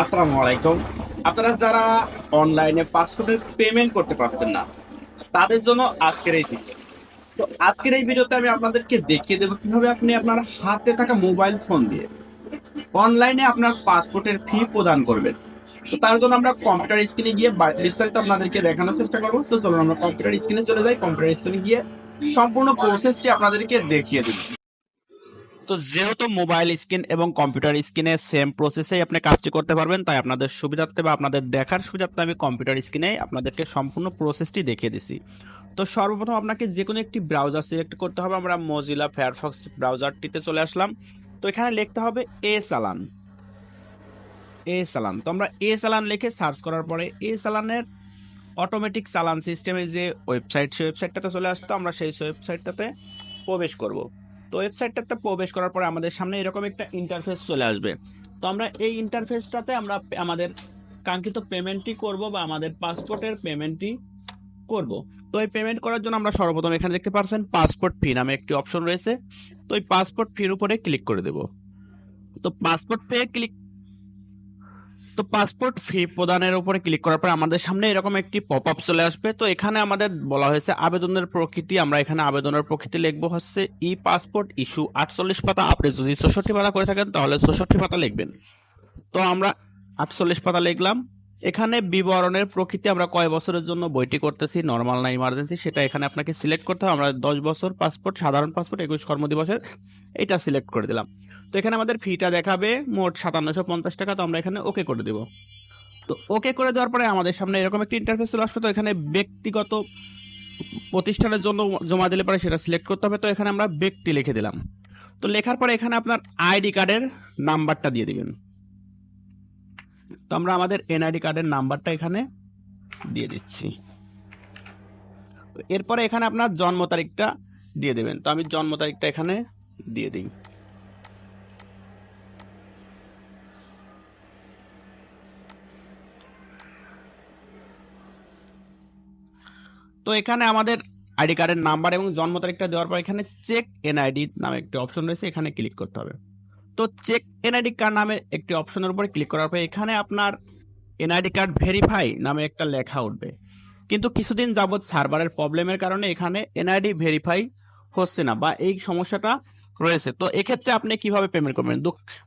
আসসালামু আলাইকুম। আপনারা যারা অনলাইনে পাসপোর্টের পেমেন্ট করতে পারছেন না, তাদের জন্য আজকের এই ভিডিও তো আজকের এই ভিডিওতে আমি আপনাদেরকে দেখিয়ে দেবো কীভাবে আপনি আপনার হাতে থাকা মোবাইল ফোন দিয়ে অনলাইনে আপনার পাসপোর্টের ফি প্রদান করবেন। তো তার জন্য আমরা কম্পিউটার স্ক্রিনে গিয়ে বিস্তারিত আপনাদেরকে দেখানোর চেষ্টা করব। তো চলুন আমরা কম্পিউটার স্ক্রিনে চলে যাই। কম্পিউটার স্ক্রিনে গিয়ে সম্পূর্ণ প্রসেসটি আপনাদেরকে দেখিয়ে দেবো তো যেহেতু মোবাইল স্ক্রিন এবং কম্পিউটার স্ক্রিনে সেম প্রসেসেই আপনি কাজটি করতে পারবেন, তাই আপনাদের সুবিধার্থে বা আপনাদের দেখার সুবিধার্থে আমি কম্পিউটার স্ক্রিনে আপনাদেরকে সম্পূর্ণ প্রসেসটি দেখিয়ে দিছি। তো সর্বপ্রথম আপনাকে যে কোনো একটি ব্রাউজার সিলেক্ট করতে হবে, আমরা মজিলা ফায়ারফক্স ব্রাউজারটিতে চলে আসলাম। তো এখানে লিখতে হবে এ চালান। এ চালান। তো আমরা এ চালান লিখে সার্চ করার পরে এ চালানের অটোমেটিক চালান সিস্টেমে যে ওয়েবসাইট সেই ওয়েবসাইটটাতে চলে আসতো আমরা সেই ওয়েবসাইটটাতে প্রবেশ করব। তো ওয়েবসাইটটাতে প্রবেশ করার পরে আমাদের সামনে এরকম একটা ইন্টারফেস চলে আসবে। তো আমরা এই ইন্টারফেসটাতে আমরা আমাদের কাঙ্ক্ষিত পেমেন্টটি করব বা আমাদের পাসপোর্টের পেমেন্টটি করব। তো এই পেমেন্ট করার জন্য আমরা সর্বপ্রথম এখানে দেখতে পাচ্ছেন পাসপোর্ট ফি নামে একটি অপশন রয়েছে। তো এই পাসপোর্ট ফির উপরে ক্লিক করে দেব। তো পাসপোর্ট ফি ক্লিক তো পাসপোর্ট ফি প্রদানের উপরে ক্লিক করার পর আমাদের সামনে এরকম একটি পপ আপ চলে আসবে। তো এখানে আমাদের বলা হয়েছে আবেদনের প্রকৃতি, আমরা এখানে আবেদনের প্রকৃতি লিখব হচ্ছে ই পাসপোর্ট ইস্যু আটচল্লিশ পাতা। আপনি যদি চৌষট্টি পাতা করে থাকেন তাহলে চৌষট্টি পাতা লিখবেন। তো আমরা আটচল্লিশ পাতা লিখলাম। এখানে বিবরণের প্রকৃতি আমরা কয় বছরের জন্য বইটি করতেছি? নর্মাল না ইমার্জেন্সি সেটা এখানে আপনাকে সিলেক্ট করতে হবে। আমরা দশ বছর পাসপোর্ট সাধারণ পাসপোর্ট একুশ কর্মদিবসের এটা সিলেক্ট করে দিলাম। তো এখানে আমাদের ফিটা দেখাবে মোট সাতান্নশো পঞ্চাশ টাকা, তো আমরা এখানে ওকে করে দেব। তো ওকে করে দেওয়ার পরে আমাদের সামনে এরকম একটি ইন্টারফেস চলে আসবে। তো এখানে ব্যক্তিগত প্রতিষ্ঠানের জন্য জমা দিলে পরে সেটা সিলেক্ট করতে হবে। তো এখানে আমরা ব্যক্তি লিখে দিলাম। তো লেখার পরে এখানে আপনার আইডি কার্ডের নাম্বারটা দিয়ে দিবেন। তো আমরা আমাদের এনআইডি কার্ডের নাম্বারটা এখানে দিয়ে দিচ্ছি। এরপরে এখানে আপনার জন্ম তারিখটা দিয়ে দেবেন। তো আমি জন্ম তারিখটা এখানে দিয়ে দিই। তো এখানে আমাদের আইডি কার্ডের নাম্বার এবং জন্ম তারিখটা দেওয়ার পর এখানে চেক এনআইডি নামে একটি অপশন রয়েছে। এখানে ক্লিক করতে হবে। তো চেক এনআইডি কার্ড নামে একটি অপশনের উপরে ক্লিক করার পর এখানে আপনার এনআইডি কার্ড ভেরিফাই নামে একটা লেখা উঠবে। কিন্তু কিছুদিন যাবৎ সার্ভারের প্রবলেমের কারণে এখানে এনআইডি ভেরিফাই হচ্ছে না বা এই সমস্যাটা রয়েছে। তো এক্ষেত্রে আপনি কীভাবে পেমেন্ট করবেন?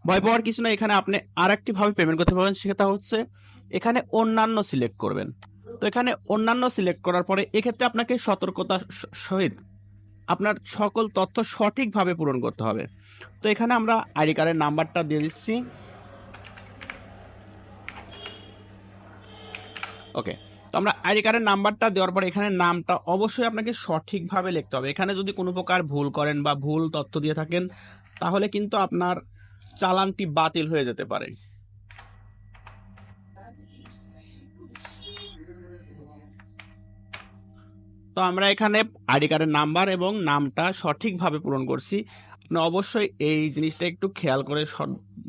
ভয় পাওয়ার কিছু না এখানে আপনি আর ভাবে পেমেন্ট করতে পারবেন, সেটা হচ্ছে এখানে অন্যান্য সিলেক্ট করবেন। তো এখানে অন্যান্য সিলেক্ট করার পরে এক্ষেত্রে আপনাকে সতর্কতা সহিত আপনার সকল তথ্য সঠিকভাবে পূরণ করতে হবে। তো এখানে আমরা আইডি কার্ডের নাম্বারটা দিয়ে দিচ্ছি। ওকে, তো আমরা আইডি কার্ডের নাম্বারটা দেওয়ার পরে এখানে নামটা অবশ্যই আপনাকে সঠিকভাবে লিখতে হবে। এখানে যদি কোনো প্রকার ভুল করেন বা ভুল তথ্য দিয়ে থাকেন, তাহলে কিন্তু আপনার চালানটি বাতিল হয়ে যেতে পারে। তো আমরা এখানে আইডি কার্ডের নাম্বার এবং নামটা সঠিকভাবে পূরণ করছি। আপনি অবশ্যই এই জিনিসটা একটু খেয়াল করে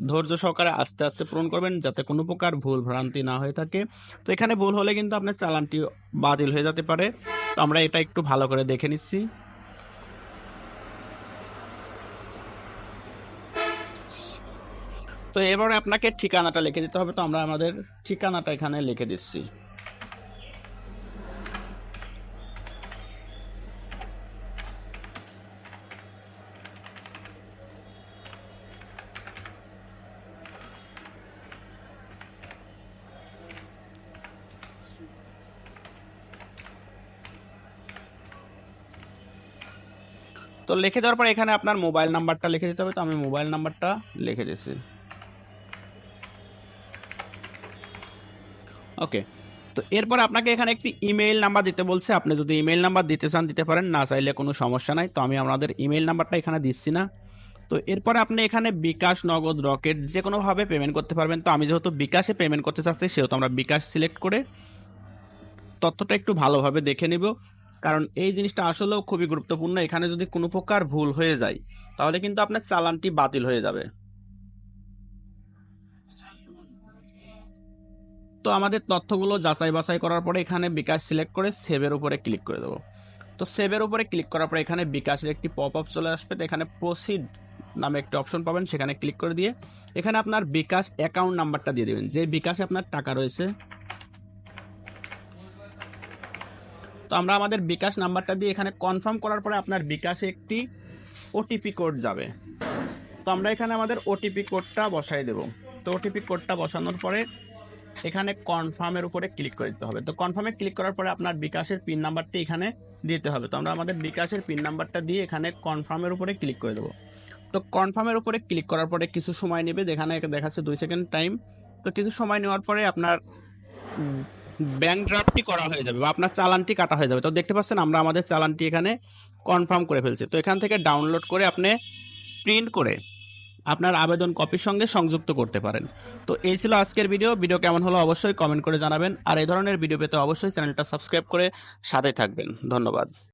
ধৈর্য সহকারে আস্তে আস্তে পূরণ করবেন যাতে কোনো প্রকার ভুল ভ্রান্তি না হয়ে থাকে। তো এখানে ভুল হলে কিন্তু আপনার চালানটি বাতিল হয়ে যেতে পারে। তো আমরা এটা একটু ভালো করে দেখে নিচ্ছি। তো এবারে আপনাকে ঠিকানাটা লিখে দিতে হবে। তো আমরা আমাদের ঠিকানাটা এখানে লিখে দিচ্ছি। তো লিখে দেওয়ার পর এখানে আপনার মোবাইল নাম্বারটা লিখে দিতে হবে। তো আমি মোবাইল নাম্বারটা লিখে দিচ্ছি ওকে, তো এরপর আপনাকে এখানে একটি ইমেইল নাম্বার দিতে বলছে। আপনি যদি ইমেইল নাম্বার দিতে চান, দিতে পারেন, না চাইলে কোনো সমস্যা নাই। তো আমি আপনাদের ইমেইল নাম্বারটা এখানে দিচ্ছি না। তো এরপরে আপনি এখানে বিকাশ নগদ রকেট যে কোনোভাবে পেমেন্ট করতে পারবেন। তো আমি যেহেতু বিকাশে পেমেন্ট করতে চাচ্ছি, সেহেতু আমরা বিকাশ সিলেক্ট করে তথ্যটা একটু ভালোভাবে দেখে নিব। কারণ এই জিনিসটা আসলেও খুবই গুরুত্বপূর্ণ। এখানে যদি কোনো প্রকার ভুল হয়ে যায়, তাহলে কিন্তু আপনার চালানটি বাতিল হয়ে যাবে। তো আমাদের তথ্যগুলো যাচাই বাছাই করার পরে এখানে বিকাশ সিলেক্ট করে সেভের উপরে ক্লিক করে দেবো। তো সেভের উপরে ক্লিক করার পরে এখানে বিকাশের একটি পপ আপ চলে আসবে। তো এখানে প্রসিড নামে একটি অপশন পাবেন, সেখানে ক্লিক করে দিয়ে এখানে আপনার বিকাশ অ্যাকাউন্ট নাম্বারটা দিয়ে দেবেন। যে বিকাশে আপনার টাকা রয়েছে তো আমরা আমাদের বিকাশ নাম্বারটা দিয়ে এখানে কনফার্ম করার পরে আপনার বিকাশে একটি ওটিপি কোড যাবে। তো আমরা এখানে আমাদের ওটিপি কোডটা বসাই দেব। তো ওটিপি কোডটা বসানোর পরে এখানে কনফার্মের উপরে ক্লিক করে দিতে হবে। তো কনফার্মে ক্লিক করার পরে আপনার বিকাশের পিন নাম্বারটি এখানে দিতে হবে। তো আমরা আমাদের বিকাশের পিন নাম্বারটা দিয়ে এখানে কনফার্মের উপরে ক্লিক করে দেবো। তো কনফার্মের উপরে ক্লিক করার পরে কিছু সময় নেবে। এখানে দেখাচ্ছে দুই সেকেন্ড টাইম তো কিছু সময় নেওয়ার পরে আপনার ব্যাংক ড্রাফটটি করা হয়ে যাবে বা আপনার চালানটি কাটা হয়ে যাবে। তো দেখতে পাচ্ছেন আমরা আমাদের চালানটি এখানে কনফার্ম করে ফেলছি। তো এখান থেকে ডাউনলোড করে আপনি প্রিন্ট করে আপনার আবেদন কপির সঙ্গে সংযুক্ত করতে পারেন। তো এই ছিল আজকের ভিডিও ভিডিও কেমন হলো অবশ্যই কমেন্ট করে জানাবেন। আর এই ধরনের ভিডিও পেতে অবশ্যই চ্যানেলটা সাবস্ক্রাইব করে সাথে থাকবেন। ধন্যবাদ।